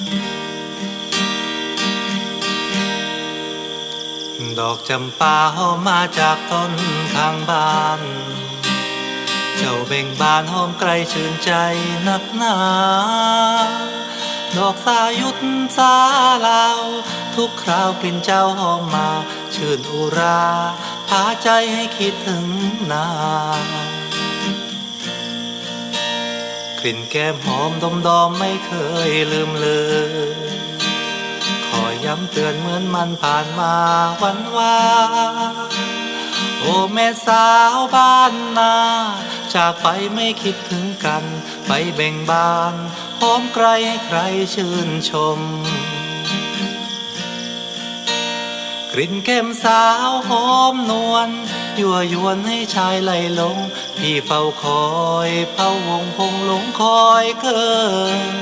ดอกจำปาหอมมาจากต้นข้างบ้าน เจ้าเบ่งบานหอมไกลชื่นใจนักหนา ดอกสายุดสาลาว ทุกคราวกลิ่นเจ้าหอมมา ชื่นอุราพาใจให้คิดถึงนากลิ่นแก้มหอมดมดอมไม่เคยลืมเลยขอำเตือนเหมือนมันผ่านมาวันวานโอ้แม่สาวบ้านนาจากไปไม่คิดถึงกัน ไปเบ่งบานหอมให้ใครชื่นชม กลิ่นแก้มสาวหอมนวลยั่วยวนให้ชายไหลลง พี่เฝ้าคอยเฝ้าวงพงหลงคอยเกิน